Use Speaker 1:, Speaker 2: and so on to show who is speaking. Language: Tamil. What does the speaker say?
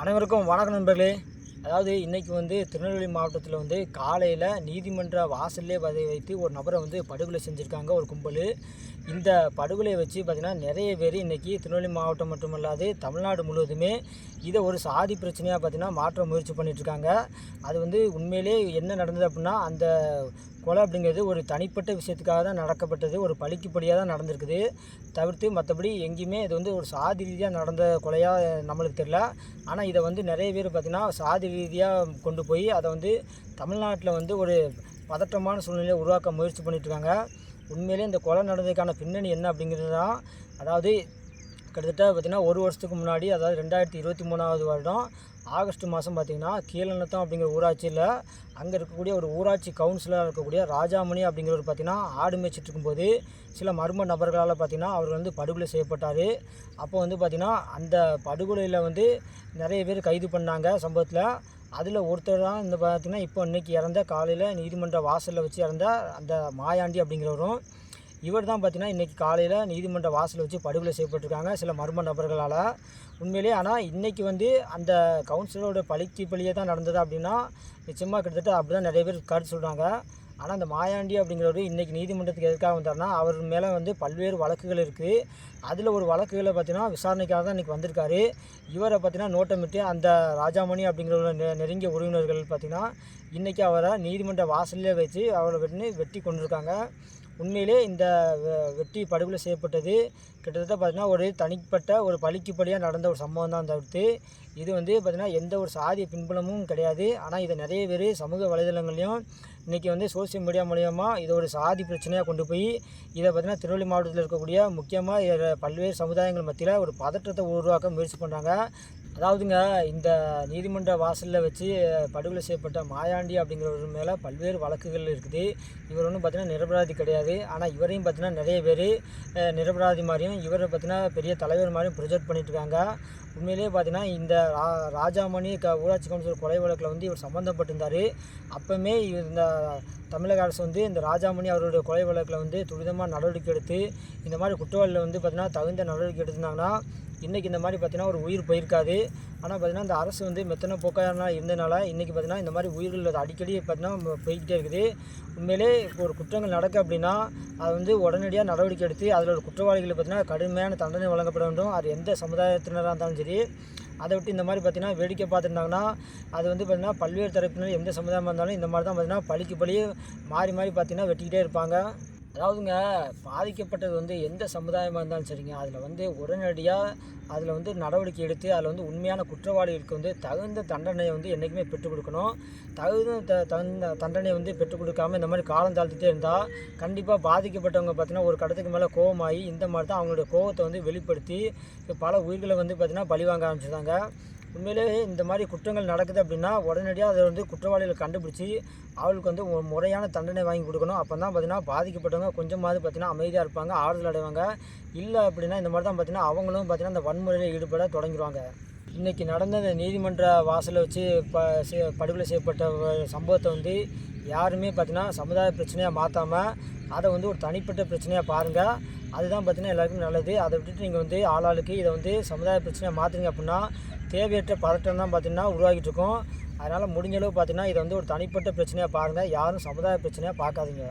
Speaker 1: அனைவருக்கும் வணக்கம் நண்பர்களே. அதாவது இன்றைக்கி வந்து திருநெல்வேலி மாவட்டத்தில் வந்து காலையில் நீதிமன்ற வாசல்லே பதவி வைத்து ஒரு நபரை வந்து படுகொலை செஞ்சுருக்காங்க ஒரு கும்பல். இந்த படுகொலையை வச்சு பார்த்திங்கன்னா நிறைய பேர் இன்றைக்கி திருநெல்வேலி மாவட்டம் மட்டுமல்லாது தமிழ்நாடு முழுவதுமே இதை ஒரு சாதி பிரச்சனையாக பார்த்திங்கன்னா மாற்ற முயற்சி பண்ணிகிட்ருக்காங்க அது வந்து உண்மையிலே என்ன நடந்தது அப்படின்னா அந்த கொலை அப்படிங்கிறது ஒரு தனிப்பட்ட விஷயத்துக்காக தான் நடக்கப்பட்டது ஒரு பழிக்குப்படியாக தான் நடந்திருக்குது. தவிர்த்து மற்றபடி எங்கேயுமே இது வந்து ஒரு சாதி ரீதியாக நடந்த கொலையாக நம்மளுக்கு தெரியல. ஆனால் இதை வந்து நிறைய பேர் பார்த்திங்கன்னா சாதி ரீதியாக கொண்டு போய் அதை வந்து தமிழ்நாட்டில் வந்து ஒரு பதற்றமான சூழ்நிலையை உருவாக்க முயற்சி பண்ணிகிட்ருக்காங்க உண்மையிலே இந்த கொலை நடந்ததுக்கான பின்னணி என்ன அப்படிங்கிறது தான். அதாவது கிட்டத்தட்ட பார்த்திங்கன்னா ஒரு வருஷத்துக்கு முன்னாடி அதாவது ரெண்டாயிரத்தி இருபத்தி மூணாவது வருடம் ஆகஸ்ட் மாதம் பார்த்திங்கன்னா கீழநத்தம் அப்படிங்கிற ஊராட்சியில் அங்கே இருக்கக்கூடிய ஒரு ஊராட்சி கவுன்சிலராக இருக்கக்கூடிய ராஜாமணி அப்படிங்கிறவர் பார்த்திங்கன்னா ஆடு மேய்ச்சிட்டு இருக்கும்போது சில மர்ம நபர்களால் பார்த்திங்கன்னா அவர் வந்து படுகொலை செய்யப்பட்டார். அப்போ வந்து பார்த்திங்கன்னா அந்த படுகொலையில் வந்து நிறைய பேர் கைது பண்ணாங்க சம்பவத்தில். அதில் ஒருத்தர் தான் இந்த பார்த்திங்கன்னா இப்போ இன்றைக்கி இறந்த காலையில் நீதிமன்ற வாசலில் வச்சு இறந்த அந்த மாயாண்டி அப்படிங்கிறவரும் இவர் தான் பார்த்தீங்கன்னா இன்றைக்கி காலையில் நீதிமன்ற வாசல் வச்சு படுகொலை செய்யப்பட்டிருக்காங்க சில மர்ம நபர்களால். உண்மையிலே ஆனால் இன்றைக்கி வந்து அந்த கவுன்சிலரோட பழிக்கு பழியே தான் நடந்தது அப்படின்னா நிச்சயமாக கிட்டத்தட்ட அப்படி தான் நிறைய பேர் கருத்து சொல்கிறாங்க ஆனால் அந்த மாயாண்டி அப்படிங்கிறவர் இன்றைக்கி நீதிமன்றத்துக்கு எதுக்காக வந்தார்னா அவர் மேலே வந்து பல்வேறு வழக்குகள் இருக்குது அதில் ஒரு வழக்குகளை பார்த்தீங்கன்னா விசாரணைக்காக தான் இன்றைக்கி வந்திருக்காரு. இவரை பார்த்தீங்கன்னா நோட்டமிட்டு அந்த ராஜாமணி அப்படிங்கிற நெ நெருங்கிய உறவினர்கள் பார்த்திங்கன்னா இன்றைக்கி அவரை நீதிமன்ற வாசல்லே வச்சு அவரை வெட்டி வெட்டி கொண்டிருக்காங்க. உண்மையிலே இந்த வெற்றி வெட்டி படுகொலை செய்யப்பட்டது கிட்டத்தட்ட பார்த்திங்கன்னா ஒரு தனிப்பட்ட ஒரு பழிக்கு பழியாக நடந்த ஒரு சம்பவம் தான் தவிர்த்து இது வந்து பார்த்திங்கன்னா எந்த ஒரு சாதிய பின்புலமும் கிடையாது. ஆனால் இதை நிறைய பேர் சமூக வலைதளங்களையும் இன்றைக்கி வந்து சோசியல் மீடியா மூலயமா இதை ஒரு சாதி பிரச்சனையாக கொண்டு போய் இதை பார்த்திங்கன்னா திருவள்ளி மாவட்டத்தில் இருக்கக்கூடிய முக்கியமாக இதில் பல்வேறு சமுதாயங்கள் மத்தியில் ஒரு பதற்றத்தை உருவாக்க முயற்சி பண்ணுறாங்க அதாவதுங்க இந்த நீதிமன்ற வாசலில் வச்சு படுகொலை செய்யப்பட்ட மாயாண்டி அப்படிங்கிறவர் மேலே பல்வேறு வழக்குகள் இருக்குது. இவர் ஒன்றும் பார்த்தீங்கன்னா நிரபராதி கிடையாது. ஆனால் இவரையும் பார்த்தீங்கன்னா நிறைய பேர் நிரபராதி மாதிரியும் இவரை பார்த்தீங்கன்னா பெரிய தலைவர் மாதிரியும் ப்ரொஜெக்ட் பண்ணிட்டு இருக்காங்க உண்மையிலேயே பார்த்தீங்கன்னா இந்த ரா ராஜாமணி க ஊராட்சி கவுன்சிலர் கொலை வழக்கில் வந்து இவர் சம்மந்தப்பட்டிருந்தார் அப்போவுமே இவர் இந்த தமிழக அரசு வந்து இந்த ராஜாமணி அவருடைய கொலை வழக்கில் வந்து துரிதமாக நடவடிக்கை எடுத்து இந்த மாதிரி குற்றவாளியில் வந்து பார்த்திங்கன்னா தகுந்த நடவடிக்கை எடுத்திருந்தாங்கன்னா இன்றைக்கி இந்த மாதிரி பார்த்தீங்கன்னா ஒரு உயிர் போயிருக்காது. ஆனால் பார்த்திங்கன்னா இந்த அரசு வந்து மெத்தனை போக்காக இருந்தனால இன்றைக்கி பார்த்திங்கன்னா இந்த மாதிரி உயிர்கள் அடிக்கடி பார்த்தீங்கன்னா போய்கிட்டே இருக்குது. உண்மையிலே இப்போ ஒரு குற்றங்கள் நடக்க அப்படின்னா அது வந்து உடனடியாக நடவடிக்கை எடுத்து அதில் ஒரு குற்றவாளிகள் பார்த்தீங்கன்னா கடுமையான தண்டனை வழங்கப்பட வேண்டும். அது எந்த சமுதாயத்தினராக இருந்தாலும் சரி அதை விட்டு இந்த மாதிரி பார்த்திங்கன்னா வேடிக்கை பார்த்துருந்தாங்கன்னா அது வந்து பார்த்திங்கன்னா பல்வேறு தரப்பினர் எந்த சமுதாயமாக இருந்தாலும் இந்த மாதிரி தான் பார்த்திங்கன்னா பழிக்கு பழி மாறி மாறி பார்த்தீங்கன்னா வெட்டிக்கிட்டே இருப்பாங்க. அதாவதுங்க பாதிக்கப்பட்டது வந்து எந்த சமுதாயமாக இருந்தாலும் சரிங்க. அதில் வந்து உடனடியாக அதில் வந்து நடவடிக்கை எடுத்து அதில் வந்து உண்மையான குற்றவாளிகளுக்கு வந்து தகுந்த தண்டனையை வந்து என்றைக்குமே பெற்றுக் கொடுக்கணும். தகுந்த த தகுந்த தண்டனையை வந்து பெற்றுக் கொடுக்காம இந்த மாதிரி காலம் தாழ்த்துட்டே இருந்தால் கண்டிப்பாக பாதிக்கப்பட்டவங்க பார்த்தீங்கன்னா ஒரு கடத்துக்கு மேலே கோவமாகி இந்த மாதிரி தான் அவங்களுடைய கோவத்தை வந்து வெளிப்படுத்தி பல உயிர்களை வந்து பார்த்திங்கன்னா பழிவாங்க ஆரம்பிச்சிருந்தாங்க உண்மையிலேயே இந்த மாதிரி குற்றங்கள் நடக்குது அப்படின்னா உடனடியாக அதை வந்து குற்றவாளிகளை கண்டுபிடிச்சி அவளுக்கு வந்து முறையான தண்டனை வாங்கி கொடுக்கணும். அப்போ தான் பார்த்தீங்கன்னா பாதிக்கப்பட்டவங்க கொஞ்சமாவது பார்த்தீங்கன்னா அமைதியாக இருப்பாங்க ஆறுதல் அடைவாங்க. இல்லை அப்படின்னா இந்த மாதிரி தான் பார்த்தீங்கன்னா அவங்களும் பார்த்தீங்கன்னா இந்த வன்முறையில் ஈடுபட தொடங்கிடுவாங்க. இன்றைக்கி நடந்த இந்த நீதிமன்ற வாசலை வச்சு ப படுகொலை செய்யப்பட்ட சம்பவத்தை வந்து யாருமே பார்த்தீங்கன்னா சமுதாய பிரச்சனையாக மாற்றாமல் அதை வந்து ஒரு தனிப்பட்ட பிரச்சனையாக பாருங்கள் அதுதான் பார்த்தீங்கன்னா எல்லாருக்கும் நல்லது. அதை விட்டுட்டு நீங்கள் வந்து ஆளாளுக்கு இதை வந்து சமுதாய பிரச்சனையாக மாற்றுங்க அப்படின்னா தேவையற்ற பதட்டம் தான் பார்த்தீங்கன்னா உருவாகிட்டு இருக்கோம். அதனால் முடிஞ்சளவு பார்த்திங்கன்னா பார்த்தீங்கன்னா இதை வந்து ஒரு தனிப்பட்ட பிரச்சனையாக பாருங்கள் யாரும் சமுதாய பிரச்சனையாக பார்க்காதீங்க